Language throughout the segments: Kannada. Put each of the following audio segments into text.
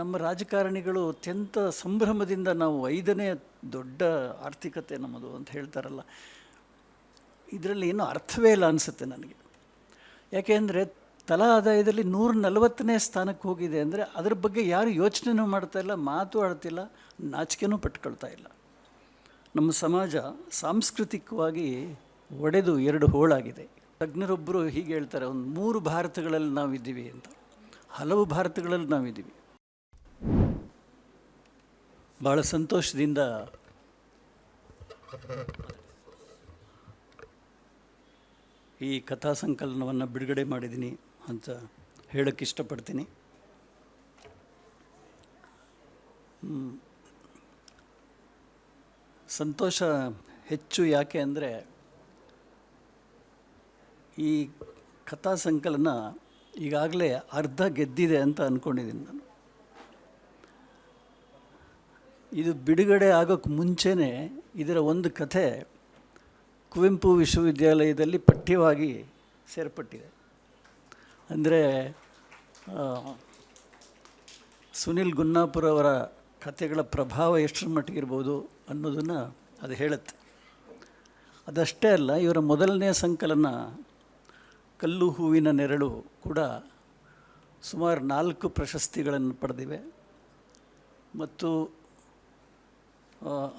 ನಮ್ಮ ರಾಜಕಾರಣಿಗಳು ಅತ್ಯಂತ ಸಂಭ್ರಮದಿಂದ ನಾವು ಐದನೇ ದೊಡ್ಡ ಆರ್ಥಿಕತೆ ನಮ್ಮದು ಅಂತ ಹೇಳ್ತಾರಲ್ಲ, ಇದರಲ್ಲಿ ಏನೂ ಅರ್ಥವೇ ಇಲ್ಲ ಅನಿಸುತ್ತೆ ನನಗೆ. ಯಾಕೆಂದರೆ ತಲಾ ಆದಾಯದಲ್ಲಿ ನೂರ ನಲವತ್ತನೇ ಸ್ಥಾನಕ್ಕೆ ಹೋಗಿದೆ ಅಂದರೆ ಅದ್ರ ಬಗ್ಗೆ ಯಾರು ಯೋಚನೆನೂ ಮಾಡ್ತಾ ಇಲ್ಲ, ಮಾತು ಆಡ್ತಿಲ್ಲ, ನಾಚಿಕೆನೂ ಪಟ್ಕೊಳ್ತಾ ಇಲ್ಲ. ನಮ್ಮ ಸಮಾಜ ಸಾಂಸ್ಕೃತಿಕವಾಗಿ ಒಡೆದು ಎರಡು ಹೋಳಾಗಿದೆ. ತಜ್ಞರೊಬ್ಬರು ಹೀಗೆ ಹೇಳ್ತಾರೆ, ಒಂದು ಮೂರು ಭಾರತಗಳಲ್ಲಿ ನಾವಿದ್ದೀವಿ ಅಂತ. ಹಲವು ಭಾರತಗಳಲ್ಲಿ ನಾವಿದ್ದೀವಿ. ಭಾಳ ಸಂತೋಷದಿಂದ ಈ ಕಥಾ ಸಂಕಲನವನ್ನು ಬಿಡುಗಡೆ ಮಾಡಿದ್ದೀನಿ ಅಂತ ಹೇಳಕ್ಕೆ ಇಷ್ಟಪಡ್ತೀನಿ. ಸಂತೋಷ ಹೆಚ್ಚು ಯಾಕೆ ಅಂದರೆ ಈ ಕಥಾ ಸಂಕಲನ ಈಗಾಗಲೇ ಅರ್ಧ ಗೆದ್ದಿದೆ ಅಂತ ಅಂದ್ಕೊಂಡಿದ್ದೀನಿ ನಾನು. ಇದು ಬಿಡುಗಡೆ ಆಗೋಕ್ಕೆ ಮುಂಚೆನೇ ಇದರ ಒಂದು ಕಥೆ ಕುವೆಂಪು ವಿಶ್ವವಿದ್ಯಾಲಯದಲ್ಲಿ ಪಠ್ಯವಾಗಿ ಸೇರ್ಪಟ್ಟಿದೆ. ಅಂದರೆ ಸುನಿಲ್ ಗುನ್ನಾಪುರ ಅವರ ಕಥೆಗಳ ಪ್ರಭಾವ ಎಷ್ಟರ ಮಟ್ಟಿಗೆ ಇರ್ಬೋದು ಅನ್ನೋದನ್ನು ಅದು ಹೇಳುತ್ತೆ. ಅದಷ್ಟೇ ಅಲ್ಲ, ಇವರ ಮೊದಲನೇ ಸಂಕಲನ ಕಲ್ಲು ಹೂವಿನ ನೆರಳು ಕೂಡ ಸುಮಾರು ನಾಲ್ಕು ಪ್ರಶಸ್ತಿಗಳನ್ನು ಪಡೆದಿವೆ. ಮತ್ತು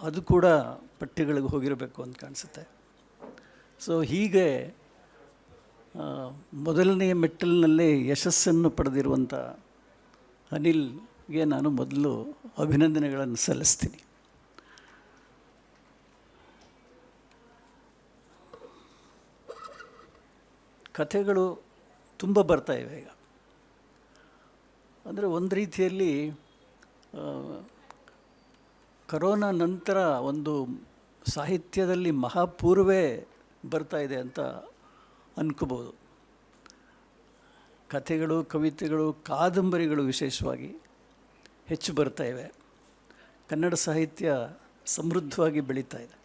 ಅದು ಕೂಡ ಪಠ್ಯಗಳಿಗೆ ಹೋಗಿರಬೇಕು ಅಂತ ಕಾಣಿಸುತ್ತೆ. ಸೊ ಹೀಗೆ ಮೊದಲನೆಯ ಮೆಟ್ಟಲಿನಲ್ಲೇ ಯಶಸ್ಸನ್ನು ಪಡೆದಿರುವಂಥ ಅನಿಲ್ಗೆ ನಾನು ಮೊದಲು ಅಭಿನಂದನೆಗಳನ್ನು ಸಲ್ಲಿಸ್ತೀನಿ. ಕಥೆಗಳು ತುಂಬ ಬರ್ತಾ ಇವೆ ಈಗ. ಅಂದರೆ ಒಂದು ರೀತಿಯಲ್ಲಿ ಕರೋನಾ ನಂತರ ಒಂದು ಸಾಹಿತ್ಯದಲ್ಲಿ ಮಹಾಪೂರ್ವೇ ಬರ್ತಾ ಇದೆ ಅಂತ ಅನ್ಕೋಬೋದು. ಕಥೆಗಳು, ಕವಿತೆಗಳು, ಕಾದಂಬರಿಗಳು ವಿಶೇಷವಾಗಿ ಹೆಚ್ಚು ಬರ್ತಾ ಇವೆ. ಕನ್ನಡ ಸಾಹಿತ್ಯ ಸಮೃದ್ಧವಾಗಿ ಬೆಳೀತಾ ಇದೆ.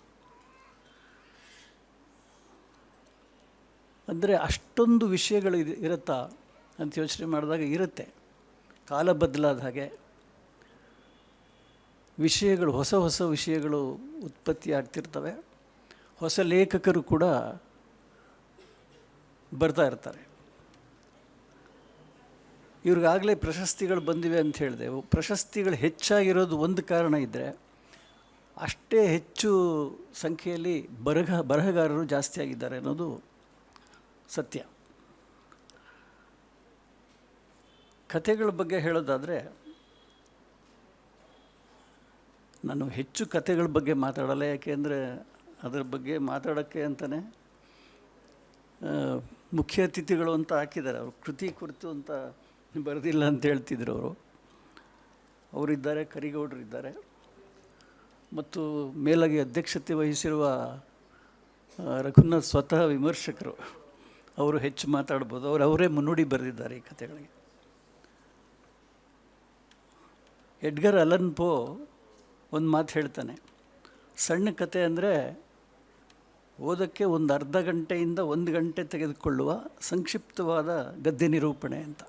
ಅಂದರೆ ಅಷ್ಟೊಂದು ವಿಷಯಗಳು ಇರುತ್ತಾ ಅಂತ ಯೋಚನೆ ಮಾಡಿದಾಗ ಇರುತ್ತೆ. ಕಾಲ ಬದಲಾದ ಹಾಗೆ. ವಿಷಯಗಳು, ಹೊಸ ಹೊಸ ವಿಷಯಗಳು ಉತ್ಪತ್ತಿ ಆಗ್ತಿರ್ತವೆ ಹೊಸ ಲೇಖಕರು ಕೂಡ ಬರ್ತಾ ಇರ್ತಾರೆ. ಇವ್ರಿಗಾಗಲೇ ಪ್ರಶಸ್ತಿಗಳು ಬಂದಿವೆ ಅಂತ ಹೇಳಿದೆ. ಪ್ರಶಸ್ತಿಗಳು ಹೆಚ್ಚಾಗಿರೋದು ಒಂದು ಕಾರಣ ಇದ್ದರೆ ಅಷ್ಟೇ ಹೆಚ್ಚು ಸಂಖ್ಯೆಯಲ್ಲಿ ಬರಹ, ಬರಹಗಾರರು ಜಾಸ್ತಿ ಆಗಿದ್ದಾರೆ ಅನ್ನೋದು ಸತ್ಯ. ಕಥೆಗಳ ಬಗ್ಗೆ ಹೇಳೋದಾದರೆ ನಾನು ಹೆಚ್ಚು ಕಥೆಗಳ ಬಗ್ಗೆ ಮಾತಾಡಲ್ಲ ಯಾಕೆಂದರೆ ಅದರ ಬಗ್ಗೆ ಮಾತಾಡೋಕ್ಕೆ ಅಂತಲೇ ಮುಖ್ಯ ಅತಿಥಿಗಳು ಅಂತ ಹಾಕಿದ್ದಾರೆ. ಅವರು ಕೃತಿ ಕುರಿತು ಅಂತ ಬರೆದಿಲ್ಲ ಅಂತ ಹೇಳ್ತಿದ್ರು ಅವರು. ಅವರಿದ್ದಾರೆ, ಕರಿಗೌಡರು ಇದ್ದಾರೆ. ಮತ್ತು ಮೇಲಾಗಿ ಅಧ್ಯಕ್ಷತೆ ವಹಿಸಿರುವ ರಘುನಾಥ್ ಸ್ವತಃ ವಿಮರ್ಶಕರು. ಅವರು ಹೆಚ್ಚು ಮಾತಾಡ್ಬೋದು. ಅವರು ಅವರೇ ಮುನ್ನುಡಿ ಬರೆದಿದ್ದಾರೆ ಈ ಕಥೆಗಳಿಗೆ. ಎಡ್ಗರ್ ಅಲನ್ ಪೋ ಒಂದು ಮಾತು ಹೇಳ್ತಾನೆ. ಸಣ್ಣ ಕತೆ ಅಂದರೆ ಓದೋಕ್ಕೆ ಒಂದು ಅರ್ಧ ಗಂಟೆಯಿಂದ ಒಂದು ಗಂಟೆ ತೆಗೆದುಕೊಳ್ಳುವ ಸಂಕ್ಷಿಪ್ತವಾದ ಗದ್ಯ ನಿರೂಪಣೆ ಅಂತ.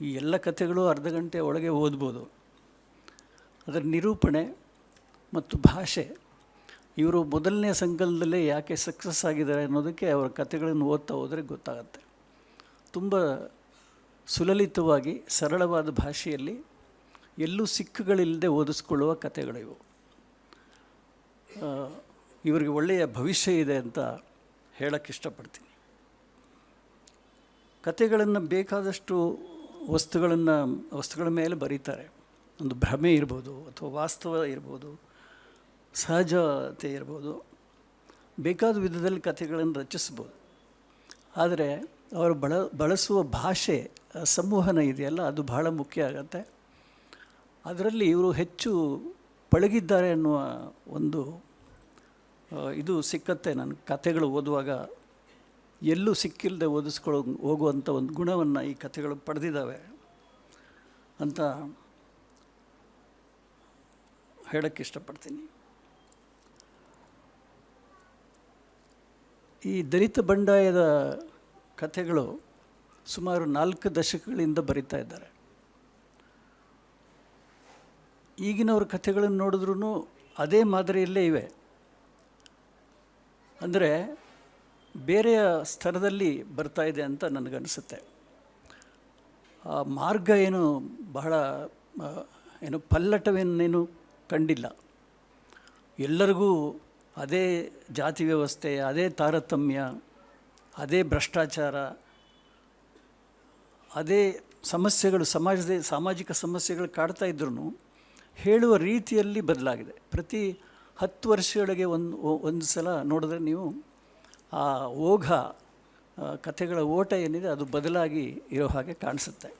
ಈ ಎಲ್ಲ ಕಥೆಗಳು ಅರ್ಧ ಗಂಟೆ ಒಳಗೆ ಓದ್ಬೋದು. ಅದರ ನಿರೂಪಣೆ ಮತ್ತು ಭಾಷೆ, ಇವರು ಮೊದಲನೇ ಸಂಕಲನದಲ್ಲೇ ಯಾಕೆ ಸಕ್ಸಸ್ ಆಗಿದ್ದಾರೆ ಅನ್ನೋದಕ್ಕೆ ಅವರ ಕಥೆಗಳನ್ನು ಓದ್ತಾ ಹೋದರೆ ಗೊತ್ತಾಗುತ್ತೆ. ತುಂಬ ಸುಲಲಿತವಾಗಿ, ಸರಳವಾದ ಭಾಷೆಯಲ್ಲಿ ಎಲ್ಲೂ ಸಿಕ್ಕುಗಳಿಲ್ಲದೆ ಓದಿಸ್ಕೊಳ್ಳುವ ಕಥೆಗಳಿವು. ಇವರಿಗೆ ಒಳ್ಳೆಯ ಭವಿಷ್ಯ ಇದೆ ಅಂತ ಹೇಳಕ್ಕೆ ಇಷ್ಟಪಡ್ತೀನಿ. ಕಥೆಗಳನ್ನು ಬೇಕಾದಷ್ಟು ವಸ್ತುಗಳನ್ನು, ವಸ್ತುಗಳ ಮೇಲೆ ಬರೀತಾರೆ. ಒಂದು ಭ್ರಮೆ ಇರ್ಬೋದು, ಅಥವಾ ವಾಸ್ತವ ಇರ್ಬೋದು, ಸಹಜತೆ ಇರ್ಬೋದು, ಬೇಕಾದ ವಿಧದಲ್ಲಿ ಕಥೆಗಳನ್ನು ರಚಿಸ್ಬೋದು. ಆದರೆ ಅವರು ಬಳ, ಬಳಸುವ ಭಾಷೆ ಸಂವಹನ ಇದೆಯಲ್ಲ, ಅದು ಬಹಳ ಮುಖ್ಯ ಆಗತ್ತೆ. ಅದರಲ್ಲಿ ಇವರು ಹೆಚ್ಚು ಪಳಗಿದ್ದಾರೆ ಅನ್ನುವ ಒಂದು ಇದು ಸಿಕ್ಕತ್ತೆ ನನ್ನ ಕಥೆಗಳು ಓದುವಾಗ. ಎಲ್ಲೂ ಸಿಕ್ಕಿಲ್ಲದೆ ಓದಿಸ್ಕೊಳ್ಳೋ ಹೋಗುವಂಥ ಒಂದು ಗುಣವನ್ನು ಈ ಕಥೆಗಳು ಪಡೆದಿದ್ದಾವೆ ಅಂತ ಹೇಳಕ್ಕೆ ಇಷ್ಟಪಡ್ತೀನಿ. ಈ ದಲಿತ ಬಂಡಾಯದ ಕಥೆಗಳು ಸುಮಾರು ನಾಲ್ಕು ದಶಕಗಳಿಂದ ಬರಿತಾ ಇದ್ದಾರೆ. ಈಗಿನವ್ರ ಕಥೆಗಳನ್ನು ನೋಡಿದ್ರೂ ಅದೇ ಮಾದರಿಯಲ್ಲೇ ಇವೆ. ಅಂದರೆ ಬೇರೆಯ ಸ್ತರದಲ್ಲಿ ಬರ್ತಾ ಇದೆ ಅಂತ ನನಗನ್ನಿಸುತ್ತೆ ಆ ಮಾರ್ಗ ಏನು ಬಹಳ ಏನು ಪಲ್ಲಟವೇನೇನು ಕಂಡಿಲ್ಲ. ಎಲ್ಲರಿಗೂ ಅದೇ ಜಾತಿ ವ್ಯವಸ್ಥೆ, ಅದೇ ತಾರತಮ್ಯ, ಅದೇ ಭ್ರಷ್ಟಾಚಾರ, ಅದೇ ಸಮಸ್ಯೆಗಳು, ಸಮಾಜದ ಸಾಮಾಜಿಕ ಸಮಸ್ಯೆಗಳು ಕಾಡ್ತಾ ಇದ್ರೂ ಹೇಳುವ ರೀತಿಯಲ್ಲಿ ಬದಲಾಗಿದೆ. ಪ್ರತಿ ಹತ್ತು ವರ್ಷಗಳಿಗೆ ಒಂದು ಒಂದು ಸಲ ನೋಡಿದ್ರೆ ನೀವು ಆ ಓಘ ಕಥೆಗಳ ಓಟ ಏನಿದೆ ಅದು ಬದಲಾಗಿ ಇರೋ ಹಾಗೆ ಕಾಣಿಸುತ್ತೆ.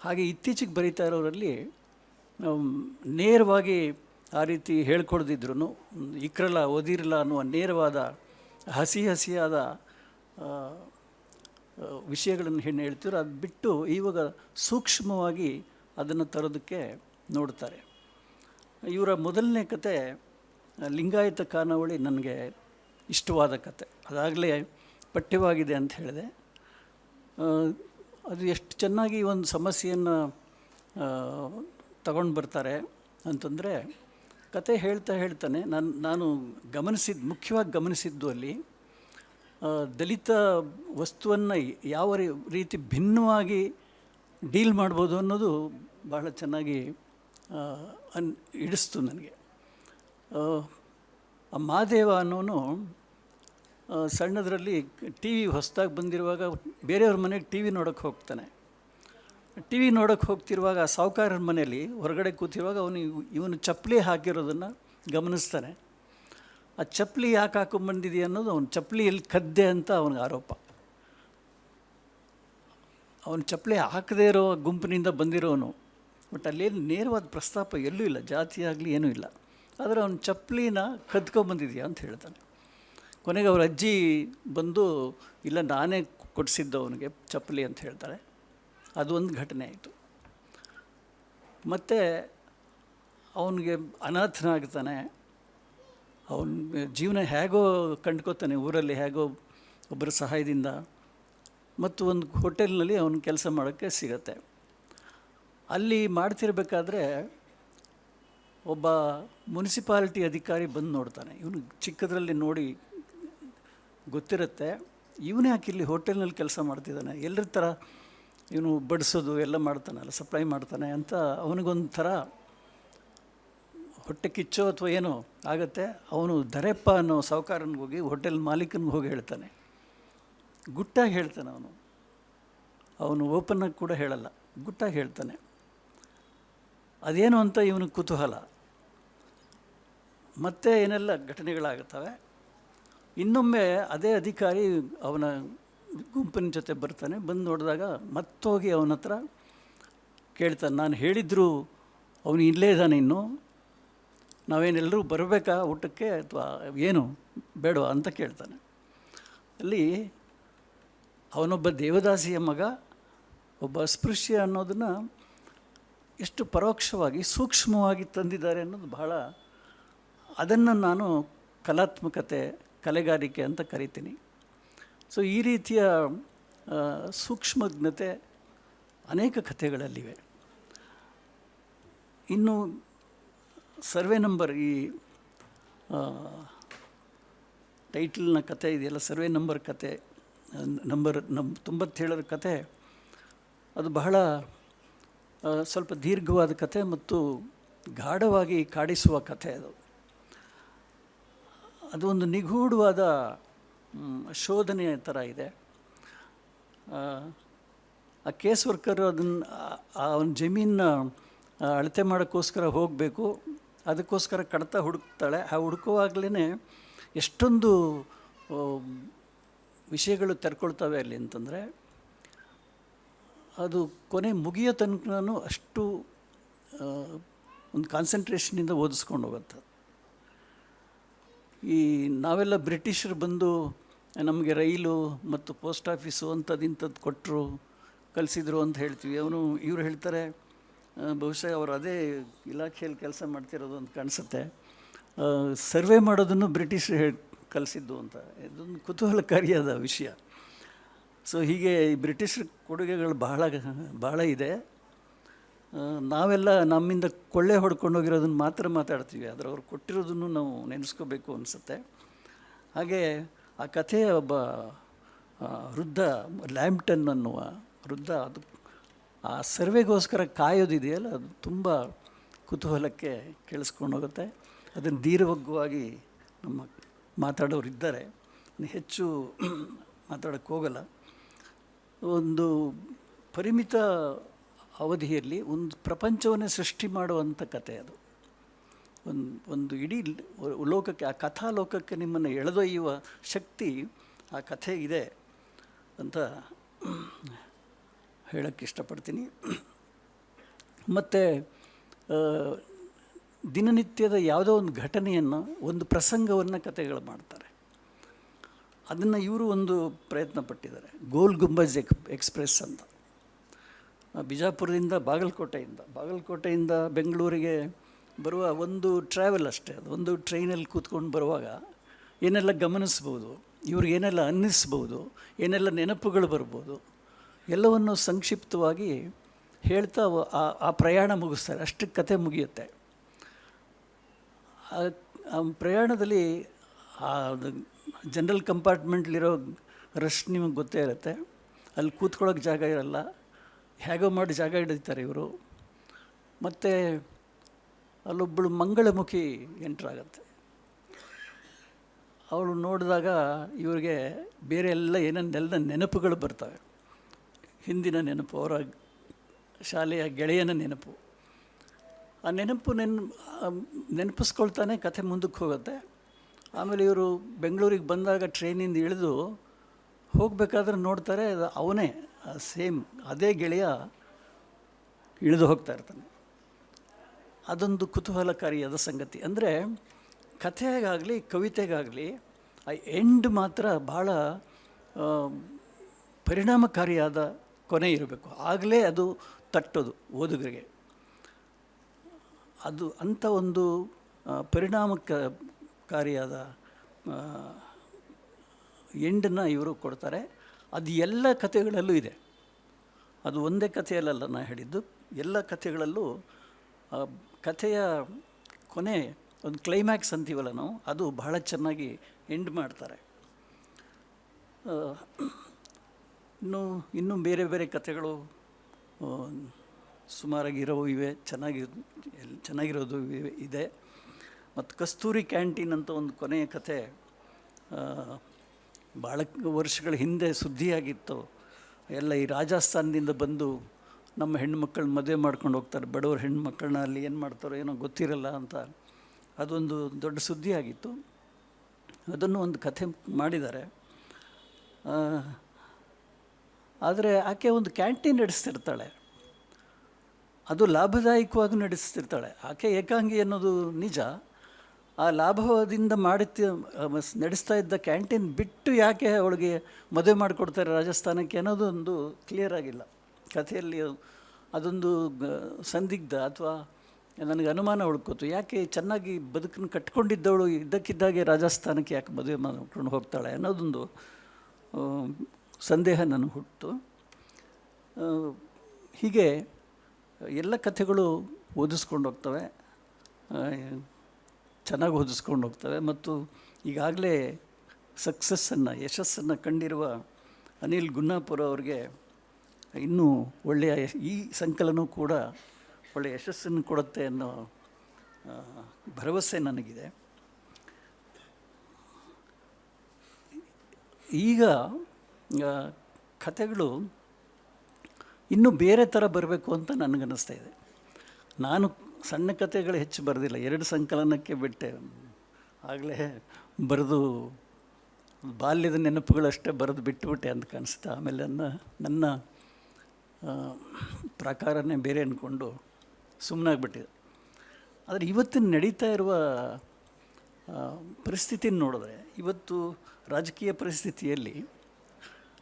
ಹಾಗೆ ಇತ್ತೀಚೆಗೆ ಬರೀತಾ ಇರೋರಲ್ಲಿ ನೇರವಾಗಿ ಆ ರೀತಿ ಹೇಳ್ಕೊಡ್ದಿದ್ರು ಇಕ್ರಲ್ಲ ಓದಿರಲ್ಲ ಅನ್ನುವ ನೇರವಾದ, ಹಸಿ ಹಸಿಯಾದ ವಿಷಯಗಳನ್ನು ಹೆಣ್ಣು ಹೇಳ್ತಿದ್ರು. ಅದು ಬಿಟ್ಟು ಇವಾಗ ಸೂಕ್ಷ್ಮವಾಗಿ ಅದನ್ನು ತರೋದಕ್ಕೆ ನೋಡ್ತಾರೆ. ಇವರ ಮೊದಲನೇ ಕತೆ ಲಿಂಗಾಯತ ಕಾನಾವಳಿ ನನಗೆ ಇಷ್ಟವಾದ ಕತೆ. ಅದಾಗಲೇ ಪಠ್ಯವಾಗಿದೆ ಅಂತ ಹೇಳಿದೆ. ಅದು ಎಷ್ಟು ಚೆನ್ನಾಗಿ ಒಂದು ಸಮಸ್ಯೆಯನ್ನು ತಗೊಂಡು ಬರ್ತಾರೆ ಅಂತಂದರೆ, ಕತೆ ಹೇಳ್ತಾ ಹೇಳ್ತಾನೆ, ನಾನು ನಾನು ಗಮನಿಸಿದ, ಮುಖ್ಯವಾಗಿ ಗಮನಿಸಿದ್ದು ಅಲ್ಲಿ ದಲಿತ ವಸ್ತುವನ್ನು ಯಾವ ರೀತಿ ಭಿನ್ನವಾಗಿ ಡೀಲ್ ಮಾಡ್ಬೋದು ಅನ್ನೋದು ಬಹಳ ಚೆನ್ನಾಗಿ ಅನ್ ಹಿಡಿಸ್ತು ನನಗೆ. ಆ, ಮಾದೇವ ಅನ್ನೋನು ಸಣ್ಣದರಲ್ಲಿ ಟಿ ವಿ ಹೊಸದಾಗಿ ಬಂದಿರುವಾಗ ಬೇರೆಯವ್ರ ಮನೆಗೆ ಟಿ ವಿ ನೋಡೋಕ್ಕೆ ಹೋಗ್ತಾನೆ. ಟಿ ವಿ ನೋಡೋಕ್ಕೆ ಹೋಗ್ತಿರುವಾಗ ಆ ಮನೆಯಲ್ಲಿ ಹೊರಗಡೆ ಕೂತಿರುವಾಗ ಅವನು ಇವನು ಚಪ್ಪಲಿ ಹಾಕಿರೋದನ್ನು ಗಮನಿಸ್ತಾನೆ. ಆ ಚಪ್ಪಲಿ ಯಾಕೆ ಹಾಕೊಂಡ್ಬಂದಿದೆ ಅನ್ನೋದು ಅವನು ಚಪ್ಪಲಿಯಲ್ಲಿ ಕದ್ದೆ ಅಂತ ಅವನಿಗೆ ಆರೋಪ. ಅವನು ಚಪ್ಪಲಿ ಹಾಕದೇ ಇರೋ ಗುಂಪಿನಿಂದ ಬಂದಿರೋನು. ಬಟ್ ಅಲ್ಲೇನು ನೇರವಾದ ಪ್ರಸ್ತಾಪ ಎಲ್ಲೂ ಇಲ್ಲ, ಜಾತಿ ಆಗಲಿ ಏನೂ ಇಲ್ಲ. ಆದರೆ ಅವನು ಚಪ್ಪಲಿನ ಕದ್ಕೊಂಬಂದಿದೆಯಾ ಅಂತ ಹೇಳ್ತಾನೆ. ಕೊನೆಗೆ ಅವ್ರ ಅಜ್ಜಿ ಬಂದು, ಇಲ್ಲ, ನಾನೇ ಕೊಡಿಸಿದ್ದು ಅವನಿಗೆ ಚಪ್ಪಲಿ ಅಂತ ಹೇಳ್ತಾರೆ. ಅದು ಒಂದು ಘಟನೆ ಆಯಿತು. ಮತ್ತು ಅವನಿಗೆ ಅನಾಥನಾಗ್ತಾನೆ. ಅವನ ಜೀವನ ಹೇಗೋ ಕಂಡ್ಕೋತಾನೆ, ಊರಲ್ಲಿ ಹೇಗೋ ಒಬ್ಬರ ಸಹಾಯದಿಂದ. ಮತ್ತು ಒಂದು ಹೋಟೆಲ್ನಲ್ಲಿ ಅವನು ಕೆಲಸ ಮಾಡೋಕ್ಕೆ ಸಿಗತ್ತೆ. ಅಲ್ಲಿ ಮಾಡ್ತಿರ್ಬೇಕಾದ್ರೆ ಒಬ್ಬ ಮುನ್ಸಿಪಾಲಿಟಿ ಅಧಿಕಾರಿ ಬಂದು ನೋಡ್ತಾನೆ. ಇವನು ಚಿಕ್ಕದ್ರಲ್ಲಿ ನೋಡಿ ಗೊತ್ತಿರುತ್ತೆ. ಇವನೇ ಯಾಕೆ ಇಲ್ಲಿ ಹೋಟೆಲ್ನಲ್ಲಿ ಕೆಲಸ ಮಾಡ್ತಿದ್ದಾನೆ? ಎಲ್ಲರ ಥರ ಇವನು ಬಡಿಸೋದು ಎಲ್ಲ ಮಾಡ್ತಾನಲ್ಲ, ಸಪ್ಲೈ ಮಾಡ್ತಾನೆ ಅಂತ ಅವನಿಗೊಂಥರ ಹೊಟ್ಟೆ ಕಿಚ್ಚೋ ಅಥವಾ ಏನೋ ಆಗುತ್ತೆ, ಅವನು ದರೆಪ್ಪ ಅನ್ನೋ ಸಾಹುಕಾರನಿಗೆ ಹೋಗಿ ಹೋಟೆಲ್ ಮಾಲೀಕನಿಗೆ ಹೋಗಿ ಹೇಳ್ತಾನೆ. ಗುಟ್ಟಾಗಿ ಹೇಳ್ತಾನೆ ಅವನು. ಅವನು ಓಪನ್ನಾಗಿ ಕೂಡ ಹೇಳಲ್ಲ, ಗುಟ್ಟಾಗಿ ಹೇಳ್ತಾನೆ. ಅದೇನು ಅಂತ ಇವನಿಗೆ ಕುತೂಹಲ. ಮತ್ತೆ ಏನೆಲ್ಲ ಘಟನೆಗಳಾಗುತ್ತವೆ? ಇನ್ನೊಮ್ಮೆ ಅದೇ ಅಧಿಕಾರಿ ಅವನ ಗುಂಪಿನ ಜೊತೆ ಬರ್ತಾನೆ, ಬಂದು ನೋಡಿದಾಗ ಮತ್ತೋಗಿ ಅವನ ಹತ್ರ ಕೇಳ್ತಾನೆ, ನಾನು ಹೇಳಿದ್ರು ಅವನು ಇಲ್ಲೇ ಇದ್ದಾನೆ ಇನ್ನು. ನಾವೇನೆಲ್ಲರೂ ಬರಬೇಕಾ ಊಟಕ್ಕೆ ಅಥವಾ ಏನು ಬೇಡವಾ? ಅಂತ ಕೇಳ್ತಾನೆ. ಅಲ್ಲಿ ಅವನೊಬ್ಬ ದೇವದಾಸಿಯ ಮಗ, ಒಬ್ಬ ಅಸ್ಪೃಶ್ಯ ಅನ್ನೋದನ್ನು ಎಷ್ಟು ಪರೋಕ್ಷವಾಗಿ, ಸೂಕ್ಷ್ಮವಾಗಿ ತಂದಿದ್ದಾರೆ ಅನ್ನೋದು ಬಹಳ ಅದನ್ನು ನಾನು ಕಲಾತ್ಮಕತೆ, ಕಲೆಗಾರಿಕೆ ಅಂತ ಕರಿತೀನಿ. ಸೊ ಈ ರೀತಿಯ ಸೂಕ್ಷ್ಮಜ್ಞತೆ ಅನೇಕ ಕಥೆಗಳಲ್ಲಿವೆ. ಇನ್ನು ಸರ್ವೆ ನಂಬರ್ ಈ ಟೈಟಲ್ನ ಕತೆ ಇದೆಯಲ್ಲ, ಸರ್ವೆ ನಂಬರ್ ಕತೆ ನಂಬರ್ ನಮ್ಮ ತೊಂಬತ್ತೇಳರ ಕತೆ, ಅದು ಬಹಳ ಸ್ವಲ್ಪ ದೀರ್ಘವಾದ ಕಥೆ ಮತ್ತು ಗಾಢವಾಗಿ ಕಾಡಿಸುವ ಕಥೆ ಅದು. ಅದು ಒಂದು ನಿಗೂಢವಾದ ಶೋಧನೆ ಶೋಧನೆಯ ಥರ ಇದೆ. ಆ, ಆ ಕೇಸ್ ವರ್ಕರ್ ಅದನ್ನು ಅವನ ಜಮೀನ ಅಳತೆ ಮಾಡೋಕ್ಕೋಸ್ಕರ ಹೋಗಬೇಕು. ಅದಕ್ಕೋಸ್ಕರ ಕಡತ ಹುಡುಕ್ತಾಳೆ. ಆ ಹುಡುಕುವಾಗಲೇ ಎಷ್ಟೊಂದು ವಿಷಯಗಳು ತೆರ್ಕೊಳ್ತವೆ ಅಲ್ಲಿ ಅಂತಂದರೆ ಅದು ಕೊನೆ ಮುಗಿಯೋ ತನಕನೂ ಅಷ್ಟು ಒಂದು ಕಾನ್ಸಂಟ್ರೇಷನಿಂದ ಓದಿಸ್ಕೊಂಡು ಹೋಗುತ್ತೆ. ಈ ನಾವೆಲ್ಲ ಬ್ರಿಟಿಷರು ಬಂದು ನಮಗೆ ರೈಲು ಮತ್ತು ಪೋಸ್ಟ್ ಆಫೀಸು ಅಂಥದ್ದು ಇಂಥದ್ದು ಕೊಟ್ಟರು ಕಲಿಸಿದ್ರು ಅಂತ ಹೇಳ್ತೀವಿ. ಅವನು, ಇವರು ಹೇಳ್ತಾರೆ ಬಹುಶಃ ಅವರು ಅದೇ ಇಲಾಖೆಯಲ್ಲಿ ಕೆಲಸ ಮಾಡ್ತಿರೋದು ಅಂತ ಕಾಣಿಸುತ್ತೆ. ಸರ್ವೆ ಮಾಡೋದನ್ನು ಬ್ರಿಟಿಷರು ಹೇಳಿ ಕಲಿಸಿದ್ದು ಅಂತ. ಇದೊಂದು ಕುತೂಹಲಕಾರಿಯಾದ ವಿಷಯ. ಸೊ ಹೀಗೆ ಈ ಬ್ರಿಟಿಷರ ಕೊಡುಗೆಗಳು ಬಹಳ ಬಹಳ ಇದೆ. ನಾವೆಲ್ಲ ನಮ್ಮಿಂದ ಕೊಳ್ಳೆ ಹೊಡ್ಕೊಂಡು ಹೋಗಿರೋದನ್ನು ಮಾತ್ರ ಮಾತಾಡ್ತೀವಿ. ಆದರೆ ಅವ್ರು ಕೊಟ್ಟಿರೋದನ್ನು ನಾವು ನೆನೆಸ್ಕೋಬೇಕು ಅನಿಸುತ್ತೆ. ಹಾಗೆ ಆ ಕಥೆಯ ಒಬ್ಬ ವೃದ್ಧ ಲ್ಯಾಂಪ್ಟನ್ ಅನ್ನುವ ವೃದ್ಧ, ಅದು ಆ ಸರ್ವೆಗೋಸ್ಕರ ಕಾಯೋದಿದೆಯಲ್ಲ, ಅದು ತುಂಬ ಕುತೂಹಲಕ್ಕೆ ಕೇಳಿಸ್ಕೊಂಡು ಹೋಗುತ್ತೆ. ಅದನ್ನು ದೀರ್ಘವಾಗಿ ನಮ್ಮ ಮಾತಾಡೋರು ಇದ್ದಾರೆ ಹೆಚ್ಚು ಮಾತಾಡೋಕ್ಕೆ ಹೋಗಲ್ಲ. ಒಂದು ಪರಿಮಿತ ಅವಧಿಯಲ್ಲಿ ಒಂದು ಪ್ರಪಂಚವನ್ನೇ ಸೃಷ್ಟಿ ಮಾಡುವಂಥ ಕತೆ ಅದು. ಒಂದು ಒಂದು ಇಡೀ ಲೋಕಕ್ಕೆ, ಆ ಕಥಾ ಲೋಕಕ್ಕೆ ನಿಮ್ಮನ್ನು ಎಳೆದೊಯ್ಯುವ ಶಕ್ತಿ ಆ ಕಥೆ ಇದೆ ಅಂತ ಹೇಳೋಕ್ಕೆ ಇಷ್ಟಪಡ್ತೀನಿ. ಮತ್ತು ದಿನನಿತ್ಯದ ಯಾವುದೋ ಒಂದು ಘಟನೆಯನ್ನು, ಒಂದು ಪ್ರಸಂಗವನ್ನು ಕಥೆಗಳು ಮಾಡ್ತಾರೆ. ಅದನ್ನು ಇವರು ಒಂದು ಪ್ರಯತ್ನ ಪಟ್ಟಿದ್ದಾರೆ. ಗೋಲ್ ಗುಂಬಜ್ ಎಕ್, ಎಕ್ಸ್ಪ್ರೆಸ್ ಅಂತ. ಬಿಜಾಪುರದಿಂದ ಬಾಗಲಕೋಟೆಯಿಂದ ಬಾಗಲಕೋಟೆಯಿಂದ ಬೆಂಗಳೂರಿಗೆ ಬರುವ ಒಂದು ಟ್ರಾವೆಲ್ ಅಷ್ಟೇ, ಅದು ಒಂದು ಟ್ರೈನಲ್ಲಿ ಕೂತ್ಕೊಂಡು ಬರುವಾಗ ಏನೆಲ್ಲ ಗಮನಿಸ್ಬೋದು, ಇವ್ರಿಗೆ ಏನೆಲ್ಲ ಅನ್ನಿಸ್ಬೋದು, ಏನೆಲ್ಲ ನೆನಪುಗಳು ಬರ್ಬೋದು, ಎಲ್ಲವನ್ನು ಸಂಕ್ಷಿಪ್ತವಾಗಿ ಹೇಳ್ತಾ ಆ ಪ್ರಯಾಣ ಮುಗಿಸ್ತಾರೆ. ಅಷ್ಟು ಕತೆ ಮುಗಿಯುತ್ತೆ. ಆ ಪ್ರಯಾಣದಲ್ಲಿ ಆ ಜನರಲ್ ಕಂಪಾರ್ಟ್ಮೆಂಟ್ಲಿರೋ ರಶ್ ನಿಮಗೆ ಗೊತ್ತೇ ಇರುತ್ತೆ. ಅಲ್ಲಿ ಕೂತ್ಕೊಳ್ಳೋಕೆ ಜಾಗ ಇರಲ್ಲ. ಹೇಗೋ ಮಾಡಿ ಜಾಗ ಹಿಡಿತಾರೆ ಇವರು. ಮತ್ತು ಅಲ್ಲೊಬ್ಬಳು ಮಂಗಳಮುಖಿ ಎಂಟ್ರಾಗತ್ತೆ ಅವಳು ನೋಡಿದಾಗ ಇವರಿಗೆ ಬೇರೆ ಎಲ್ಲ ಏನೇನೆಲ್ಲ ನೆನಪುಗಳು ಬರ್ತವೆ. ಹಿಂದಿನ ನೆನಪು, ಅವರ ಶಾಲೆಯ ಗೆಳೆಯನ ನೆನಪು. ಆ ನೆನಪು ನೆನ್ ನೆನಪಿಸ್ಕೊಳ್ತಾನೆ ಕಥೆ ಮುಂದಕ್ಕೆ ಹೋಗುತ್ತೆ. ಆಮೇಲೆ ಇವರು ಬೆಂಗಳೂರಿಗೆ ಬಂದಾಗ ಟ್ರೈನಿಂದ ಇಳಿದು ಹೋಗಬೇಕಾದ್ರೆ ನೋಡ್ತಾರೆ ಅವನೇ ಸೇಮ್ ಅದೇ ಗೆಳೆಯ ಇಳಿದು ಹೋಗ್ತಾ ಇರ್ತಾನೆ. ಅದೊಂದು ಕುತೂಹಲಕಾರಿಯಾದ ಸಂಗತಿ. ಅಂದರೆ ಕಥೆಗಾಗಲಿ ಕವಿತೆಗಾಗಲಿ ಆ ಎಂಡ್ ಮಾತ್ರ ಭಾಳ ಪರಿಣಾಮಕಾರಿಯಾದ ಕೊನೆ ಇರಬೇಕು. ಆಗಲೇ ಅದು ತಟ್ಟೋದು ಓದುಗರಿಗೆ. ಅದು ಅಂಥ ಒಂದು ಆ, ಪರಿಣಾಮಕಾರಿಯಾದ ಎಂಡನ್ನು ಇವರು ಕೊಡ್ತಾರೆ. ಅದು ಎಲ್ಲ ಕಥೆಗಳಲ್ಲೂ ಇದೆ. ಅದು ಒಂದೇ ಕಥೆಯಲ್ಲ ನಾನು ಹೇಳಿದ್ದು. ಎಲ್ಲ ಕಥೆಗಳಲ್ಲೂ ಕಥೆಯ ಕೊನೆ, ಒಂದು ಕ್ಲೈಮ್ಯಾಕ್ಸ್ ಅಂತೀವಲ್ಲ ನಾವು, ಅದು ಬಹಳ ಚೆನ್ನಾಗಿ ಎಂಡ್ ಮಾಡ್ತಾರೆ. ಇನ್ನು, ಇನ್ನೂ ಬೇರೆ ಬೇರೆ ಕಥೆಗಳು ಸುಮಾರಾಗಿರೋ ಇವೆ, ಚೆನ್ನಾಗಿ ಚೆನ್ನಾಗಿರೋದು ಇದೆ. ಮತ್ತು ಕಸ್ತೂರಿ ಕ್ಯಾಂಟೀನ್ ಅಂತ ಒಂದು ಕೊನೆಯ ಕಥೆ ಭಾಳ ವರ್ಷಗಳ ಹಿಂದೆ ಸುದ್ದಿಯಾಗಿತ್ತು. ಎಲ್ಲ ಈ ರಾಜಸ್ಥಾನದಿಂದ ಬಂದು ನಮ್ಮ ಹೆಣ್ಮಕ್ಳನ್ನ ಮದುವೆ ಮಾಡ್ಕೊಂಡು ಹೋಗ್ತಾರೆ. ಬಡವ್ರ ಹೆಣ್ಮಕ್ಳನ್ನ ಅಲ್ಲಿ ಏನು ಮಾಡ್ತಾರೋ ಏನೋ ಗೊತ್ತಿರಲ್ಲ ಅಂತ ಅದೊಂದು ದೊಡ್ಡ ಸುದ್ದಿ ಆಗಿತ್ತು ಅದನ್ನು ಒಂದು ಕಥೆ ಮಾಡಿದ್ದಾರೆ. ಆದರೆ ಆಕೆ ಒಂದು ಕ್ಯಾಂಟೀನ್ ನಡೆಸ್ತಿರ್ತಾಳೆ. ಅದು ಲಾಭದಾಯಕವಾಗಿ ನಡೆಸ್ತಿರ್ತಾಳೆ. ಆಕೆ ಏಕಾಂಗಿ ಅನ್ನೋದು ನಿಜ. ಆ ಲಾಭದಿಂದ ಮಾಡಿ ನಡೆಸ್ತಾ ಇದ್ದ ಕ್ಯಾಂಟೀನ್ ಬಿಟ್ಟು ಯಾಕೆ ಅವಳಿಗೆ ಮದುವೆ ಮಾಡಿಕೊಡ್ತಾರೆ ರಾಜಸ್ಥಾನಕ್ಕೆ ಅನ್ನೋದು ಒಂದು ಕ್ಲಿಯರ್ ಆಗಿಲ್ಲ. ಕಥೆಯಲ್ಲಿ ಅದೊಂದು ಸಂದಿಗ್ಧ ಅಥವಾ ನನಗೆ ಅನುಮಾನ ಉಳ್ಕೋತು. ಯಾಕೆ ಚೆನ್ನಾಗಿ ಬದುಕನ್ನು ಕಟ್ಕೊಂಡಿದ್ದವಳು ಇದ್ದಕ್ಕಿದ್ದಾಗೆ ರಾಜಸ್ಥಾನಕ್ಕೆ ಯಾಕೆ ಮದುವೆ ಮಾಡ್ಕೊಂಡು ಹೋಗ್ತಾಳೆ ಅನ್ನೋದೊಂದು ಸಂದೇಹ ನನಗೆ ಹುಟ್ಟಿತು ಹೀಗೆ ಎಲ್ಲ ಕಥೆಗಳು ಓದಿಸ್ಕೊಂಡು ಹೋಗ್ತವೆ. ಚೆನ್ನಾಗಿ ಓದಿಸ್ಕೊಂಡು ಹೋಗ್ತವೆ ಮತ್ತು ಈಗಾಗಲೇ ಸಕ್ಸಸ್ಸನ್ನು, ಯಶಸ್ಸನ್ನು ಕಂಡಿರುವ ಅನಿಲ್ ಗುನ್ನಾಪುರ ಅವ್ರಿಗೆ ಇನ್ನೂ ಒಳ್ಳೆಯ ಈ ಸಂಕಲನೂ ಕೂಡ ಒಳ್ಳೆಯ ಯಶಸ್ಸನ್ನು ಕೊಡುತ್ತೆ ಅನ್ನೋ ಭರವಸೆ ನನಗಿದೆ. ಈಗ ಕಥೆಗಳು ಇನ್ನೂ ಬೇರೆ ಥರ ಬರಬೇಕು ಅಂತ ನನಗನ್ನಿಸ್ತಾ ಇದೆ. ನಾನು ಸಣ್ಣ ಕಥೆಗಳು ಹೆಚ್ಚು ಬರೆದಿಲ್ಲ. ಎರಡು ಸಂಕಲನಕ್ಕೆ ಬಿಟ್ಟೆ. ಆಗಲೇ ಬರೆದು ಬಾಲ್ಯದ ನೆನಪುಗಳಷ್ಟೇ ಬರೆದು ಬಿಟ್ಟುಬಿಟ್ಟೆ ಅಂತ ಕಾಣಿಸುತ್ತೆ. ಆಮೇಲೆ ನನ್ನ ನನ್ನ ಪ್ರಕಾರನೇ ಬೇರೆ ಅಂದ್ಕೊಂಡು ಸುಮ್ಮನಾಗ್ಬಿಟ್ಟಿದೆ ಆದರೆ ಇವತ್ತಿನ ನಡೀತಾ ಇರುವ ಪರಿಸ್ಥಿತಿನ ನೋಡಿದ್ರೆ, ಇವತ್ತು ರಾಜಕೀಯ ಪರಿಸ್ಥಿತಿಯಲ್ಲಿ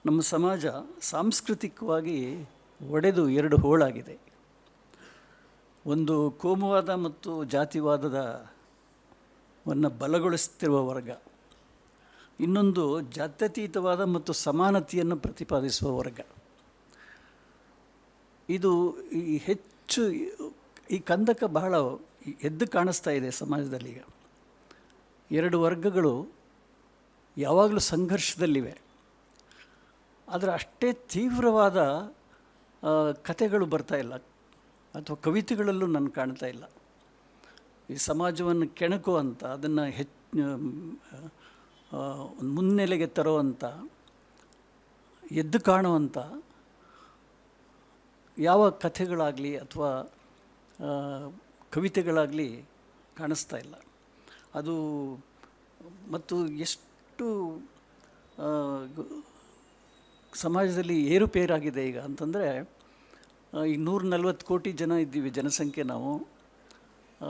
ನಮ್ಮ ಸಮಾಜ ಸಾಂಸ್ಕೃತಿಕವಾಗಿ ಒಡೆದು ಎರಡು ಹೋಳಾಗಿದೆ. ಒಂದು ಕೋಮುವಾದ ಮತ್ತು ಜಾತಿವಾದದ ವನ್ನು ಬಲಗೊಳಿಸುತ್ತಿರುವ ವರ್ಗ. ಇನ್ನೊಂದು ಜಾತ್ಯತೀತವಾದ ಮತ್ತು ಸಮಾನತೆಯನ್ನು ಪ್ರತಿಪಾದಿಸುವ ವರ್ಗ. ಇದು ಈ ಹೆಚ್ಚು ಈ ಕಂದಕ ಬಹಳ ಎದ್ದು ಕಾಣಿಸ್ತಾ ಇದೆ ಸಮಾಜದಲ್ಲಿ ಈಗ. ಎರಡು ವರ್ಗಗಳು ಯಾವಾಗಲೂ ಸಂಘರ್ಷದಲ್ಲಿವೆ. ಆದರೆ ಅಷ್ಟೇ ತೀವ್ರವಾದ ಕಥೆಗಳು ಬರ್ತಾ ಇಲ್ಲ. ಅಥವಾ ಕವಿತೆಗಳಲ್ಲೂ ನಾನು ಕಾಣ್ತಾ ಇಲ್ಲ. ಈ ಸಮಾಜವನ್ನು ಕೆಣಕುವಂಥ ಅದನ್ನು ಹೆಚ್ಚು ಮುನ್ನೆಲೆಗೆ ತರುವಂಥ ಎದ್ದು ಕಾಣುವಂಥ ಯಾವ ಕಥೆಗಳಾಗಲಿ ಅಥವಾ ಕವಿತೆಗಳಾಗಲಿ ಕಾಣಿಸ್ತಾ ಇಲ್ಲ. ಅದು ಮತ್ತು ಎಷ್ಟು ಸಮಾಜದಲ್ಲಿ ಏರುಪೇರಾಗಿದೆ ಈಗ ಅಂತಂದರೆ ಈಗ ನೂರ ನಲ್ವತ್ತು ಕೋಟಿ ಜನ ಇದ್ದೀವಿ ಜನಸಂಖ್ಯೆ ನಾವು.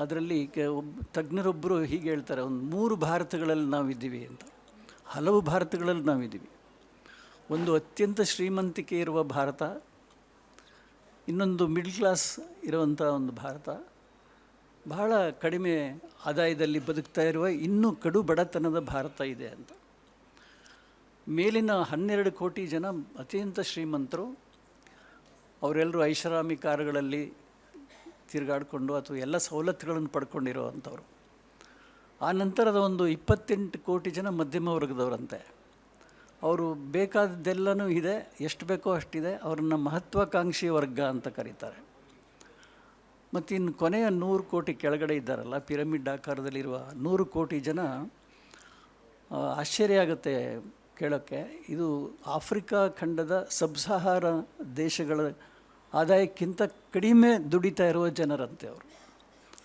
ಅದರಲ್ಲಿ ಕೆ, ಒಬ್ ತಜ್ಞರೊಬ್ಬರು ಹೀಗೆ ಹೇಳ್ತಾರೆ, ಒಂದು ಮೂರು ಭಾರತಗಳಲ್ಲಿ ನಾವಿದ್ದೀವಿ ಅಂತ. ಹಲವು ಭಾರತಗಳಲ್ಲಿ ನಾವಿದ್ದೀವಿ. ಒಂದು ಅತ್ಯಂತ ಶ್ರೀಮಂತಿಕೆ ಇರುವ ಭಾರತ, ಇನ್ನೊಂದು ಮಿಡ್ಲ್ ಕ್ಲಾಸ್ ಇರುವಂಥ ಒಂದು ಭಾರತ, ಬಹಳ ಕಡಿಮೆ ಆದಾಯದಲ್ಲಿ ಬದುಕ್ತಾ ಇರುವ ಇನ್ನೂ ಕಡು ಬಡತನದ ಭಾರತ ಇದೆ ಅಂತ. ಮೇಲಿನ ಹನ್ನೆರಡು ಕೋಟಿ ಜನ ಅತ್ಯಂತ ಶ್ರೀಮಂತರು ಅವರೆಲ್ಲರೂ ಐಷಾರಾಮಿ ಕಾರುಗಳಲ್ಲಿ ತಿರುಗಾಡಿಕೊಂಡು ಅಥವಾ ಎಲ್ಲ ಸವಲತ್ತುಗಳನ್ನು ಪಡ್ಕೊಂಡಿರೋವಂಥವ್ರು. ಆ ನಂತರದ ಒಂದು ಇಪ್ಪತ್ತೆಂಟು ಕೋಟಿ ಜನ ಮಧ್ಯಮ ವರ್ಗದವರಂತೆ. ಅವರು ಬೇಕಾದದ್ದೆಲ್ಲನೂ ಇದೆ, ಎಷ್ಟು ಬೇಕೋ ಅಷ್ಟಿದೆ, ಅವರನ್ನು ಮಹತ್ವಾಕಾಂಕ್ಷಿ ವರ್ಗ ಅಂತ ಕರೀತಾರೆ. ಮತ್ತು ಇನ್ನು ಕೊನೆಯ ನೂರು ಕೋಟಿ ಕೆಳಗಡೆ ಇದ್ದಾರಲ್ಲ, ಪಿರಮಿಡ್ ಆಕಾರದಲ್ಲಿರುವ ನೂರು ಕೋಟಿ ಜನ ಆಶ್ಚರ್ಯ ಆಗುತ್ತೆ ಕೇಳೋಕ್ಕೆ. ಇದು ಆಫ್ರಿಕಾ ಖಂಡದ ಸಬ್ಸಹಾರ ದೇಶಗಳ ಆದಾಯಕ್ಕಿಂತ ಕಡಿಮೆ ದುಡಿತಾ ಇರುವ ಜನರಂತೆ ಅವರು.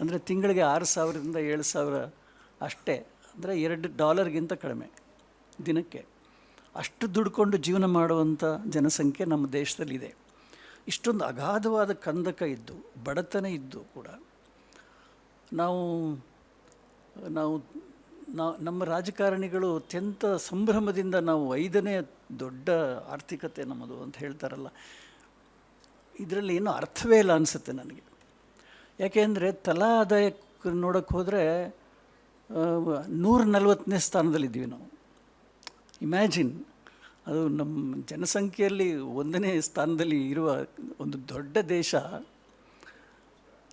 ಅಂದರೆ ತಿಂಗಳಿಗೆ ಆರು ಸಾವಿರದಿಂದ ಏಳು ಸಾವಿರ ಅಷ್ಟೇ. ಅಂದರೆ ಎರಡು ಡಾಲರ್ಗಿಂತ ಕಡಿಮೆ ದಿನಕ್ಕೆ. ಅಷ್ಟು ದುಡ್ಕೊಂಡು ಜೀವನ ಮಾಡುವಂಥ ಜನಸಂಖ್ಯೆ ನಮ್ಮ ದೇಶದಲ್ಲಿದೆ. ಇಷ್ಟೊಂದು ಅಗಾಧವಾದ ಕಂದಕ ಇದ್ದು, ಬಡತನ ಇದ್ದು ಕೂಡ ನಾವು ನಾವು ನಾವು ನಮ್ಮ ರಾಜಕಾರಣಿಗಳು ಅತ್ಯಂತ ಸಂಭ್ರಮದಿಂದ ನಾವು ಐದನೇ ದೊಡ್ಡ ಆರ್ಥಿಕತೆ ನಮ್ಮದು ಅಂತ ಹೇಳ್ತಾರಲ್ಲ. ಇದರಲ್ಲಿ ಏನೂ ಅರ್ಥವೇ ಇಲ್ಲ ಅನಿಸುತ್ತೆ ನನಗೆ. ಯಾಕೆಂದರೆ ತಲಾ ಆದಾಯಕ್ಕೆ ನೋಡೋಕ್ಕೆ ಹೋದರೆ ನೂರ ನಲ್ವತ್ತನೇ ಸ್ಥಾನದಲ್ಲಿದ್ದೀವಿ ನಾವು. ಇಮ್ಯಾಜಿನ್, ಅದು ನಮ್ಮ ಜನಸಂಖ್ಯೆಯಲ್ಲಿ ಒಂದನೇ ಸ್ಥಾನದಲ್ಲಿ ಇರುವ ಒಂದು ದೊಡ್ಡ ದೇಶ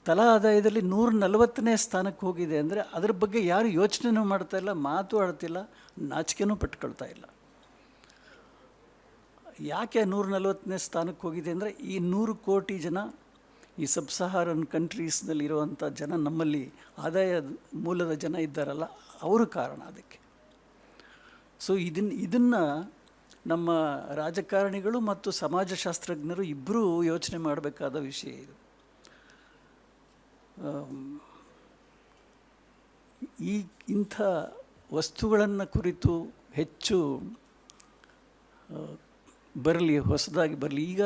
ತಲಾ ಆದಾಯದಲ್ಲಿ ನೂರ ನಲವತ್ತನೇ ಸ್ಥಾನಕ್ಕೆ ಹೋಗಿದೆ ಅಂದರೆ ಅದ್ರ ಬಗ್ಗೆ ಯಾರು ಯೋಚನೆನೂ ಮಾಡ್ತಾ ಇಲ್ಲ, ಮಾತು ಆಡ್ತಿಲ್ಲ, ನಾಚಿಕೆನೂ ಪಟ್ಕೊಳ್ತಾ ಇಲ್ಲ. ಯಾಕೆ ನೂರ ನಲವತ್ತನೇ ಸ್ಥಾನಕ್ಕೆ ಹೋಗಿದೆ ಅಂದರೆ ಈ ನೂರು ಕೋಟಿ ಜನ ಈ ಸಬ್ ಸಹಾರನ್ ಕಂಟ್ರೀಸ್ನಲ್ಲಿರುವಂಥ ಜನ ನಮ್ಮಲ್ಲಿ ಆದಾಯ ಮೂಲದ ಜನ ಇದ್ದಾರಲ್ಲ, ಅವರು ಕಾರಣ ಅದಕ್ಕೆ. ಸೊ ಇದನ್ನು ಇದನ್ನು ನಮ್ಮ ರಾಜಕಾರಣಿಗಳು ಮತ್ತು ಸಮಾಜಶಾಸ್ತ್ರಜ್ಞರು ಇಬ್ಬರೂ ಯೋಚನೆ ಮಾಡಬೇಕಾದ ವಿಷಯ ಇದು. ಈ ಇಂಥ ವಸ್ತುಗಳನ್ನು ಕುರಿತು ಹೆಚ್ಚು ಬರಲಿ, ಹೊಸದಾಗಿ ಬರಲಿ. ಈಗ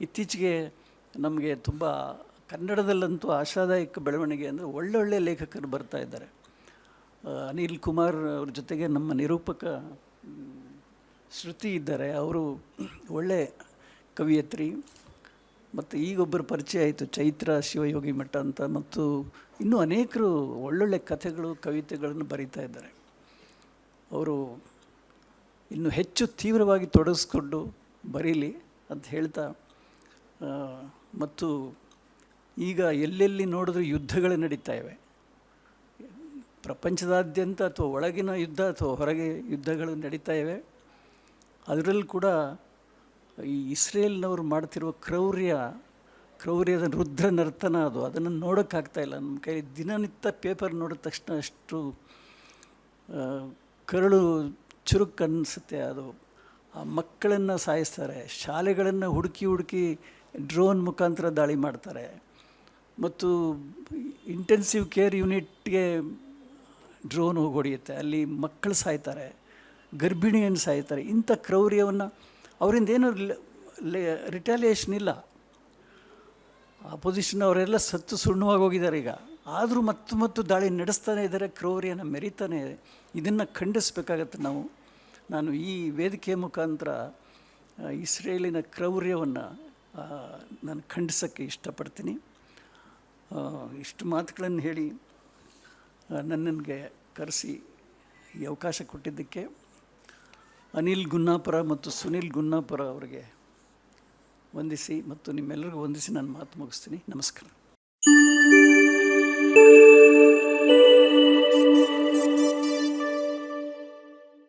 ಇತ್ತೀಚೆಗೆ ನಮಗೆ ತುಂಬ ಕನ್ನಡದಲ್ಲಂತೂ ಆಶಾದಾಯಕ ಬೆಳವಣಿಗೆ ಅಂದರೆ ಒಳ್ಳೊಳ್ಳೆ ಲೇಖಕರು ಬರ್ತಾ ಇದ್ದಾರೆ. ಅನಿಲ್ ಕುಮಾರ್ ಅವ್ರ ಜೊತೆಗೆ ನಮ್ಮ ನಿರೂಪಕ ಶ್ರುತಿ ಇದ್ದಾರೆ. ಅವರು ಒಳ್ಳೆ ಕವಿಯತ್ರಿ. ಮತ್ತು ಈಗೊಬ್ಬರು ಪರಿಚಯ ಆಯಿತು, ಚೈತ್ರ ಶಿವಯೋಗಿ ಮಠ ಅಂತ. ಮತ್ತು ಇನ್ನೂ ಅನೇಕರು ಒಳ್ಳೊಳ್ಳೆ ಕಥೆಗಳು, ಕವಿತೆಗಳನ್ನು ಬರೀತಾ ಇದ್ದಾರೆ. ಅವರು ಇನ್ನು ಹೆಚ್ಚು ತೀವ್ರವಾಗಿ ತೊಡಗಿಸ್ಕೊಂಡು ಬರೀಲಿ ಅಂತ ಹೇಳ್ತಾ ಮತ್ತು ಈಗ ಎಲ್ಲೆಲ್ಲಿ ನೋಡಿದ್ರೂ ಯುದ್ಧಗಳು ನಡೀತಾ ಇವೆ. ಪ್ರಪಂಚದಾದ್ಯಂತ ಅಥವಾ ಒಳಗಿನ ಯುದ್ಧ ಅಥವಾ ಹೊರಗೆ ಯುದ್ಧಗಳು ನಡೀತಾ ಇವೆ. ಅದರಲ್ಲೂ ಕೂಡ ಈ ಇಸ್ರೇಲ್ನವರು ಮಾಡ್ತಿರುವ ಕ್ರೌರ್ಯ, ಕ್ರೌರ್ಯದ ರುದ್ರ ನರ್ತನ ಅದು, ಅದನ್ನು ನೋಡೋಕ್ಕಾಗ್ತಾ ಇಲ್ಲ. ನಮ್ಮ ಕೈ ದಿನನಿತ್ಯ ಪೇಪರ್ ನೋಡಿದ ತಕ್ಷಣ ಅಷ್ಟು ಕರಳು ಚುರುಕು ಅನ್ನಿಸುತ್ತೆ ಅದು. ಮಕ್ಕಳನ್ನು ಸಾಯಿಸ್ತಾರೆ, ಶಾಲೆಗಳನ್ನು ಹುಡುಕಿ ಹುಡುಕಿ ಡ್ರೋನ್ ಮುಖಾಂತರ ದಾಳಿ ಮಾಡ್ತಾರೆ. ಮತ್ತು ಇಂಟೆನ್ಸಿವ್ ಕೇರ್ ಯೂನಿಟ್ಗೆ ಡ್ರೋನ್ ಹೋಗಿ ಹೊಡೆಯುತ್ತೆ. ಅಲ್ಲಿ ಮಕ್ಕಳು ಸಾಯ್ತಾರೆ ಗರ್ಭಿಣಿಯನ್ನು ಸಾಯ್ತಾರೆ. ಇಂಥ ಕ್ರೌರ್ಯವನ್ನು ಅವರಿಂದ ಏನು ರಿಟಾಲಿಯೇಷನ್ ಇಲ್ಲ. ಆಪೋಸಿಷನ್ ಅವರೆಲ್ಲ ಸತ್ತು ಸುಣ್ಣವಾಗಿ ಹೋಗಿದ್ದಾರೆ ಈಗ. ಆದರೂ ಮತ್ತು ಮತ್ತು ದಾಳಿ ನಡೆಸ್ತಾನೆ ಇದ್ದಾರೆ, ಕ್ರೌರ್ಯನ ಮೆರಿತಾನೆ ಇದೆ. ಇದನ್ನು ಖಂಡಿಸಬೇಕಾಗತ್ತೆ ನಾವು. ನಾನು ಈ ವೇದಿಕೆಯ ಮುಖಾಂತರ ಇಸ್ರೇಲಿನ ಕ್ರೌರ್ಯವನ್ನು ನಾನು ಖಂಡಿಸೋಕ್ಕೆ ಇಷ್ಟಪಡ್ತೀನಿ. ಇಷ್ಟು ಮಾತುಗಳನ್ನು ಹೇಳಿ ನನ್ನನ್ಗೆ ಕರೆಸಿ ಈ ಅವಕಾಶ ಕೊಟ್ಟಿದ್ದಕ್ಕೆ, ಅನಿಲ್ ಗುನ್ನಾಪುರ ಮತ್ತು ಸುನಿಲ್ ಗುನ್ನಾಪುರ ಅವರಿಗೆ ವಂದಿಸಿ ಮತ್ತು ನಿಮ್ಮೆಲ್ಲರಿಗೂ ವಂದಿಸಿ ನಾನು ಮಾತು ಮುಗಿಸ್ತೀನಿ. ನಮಸ್ಕಾರ.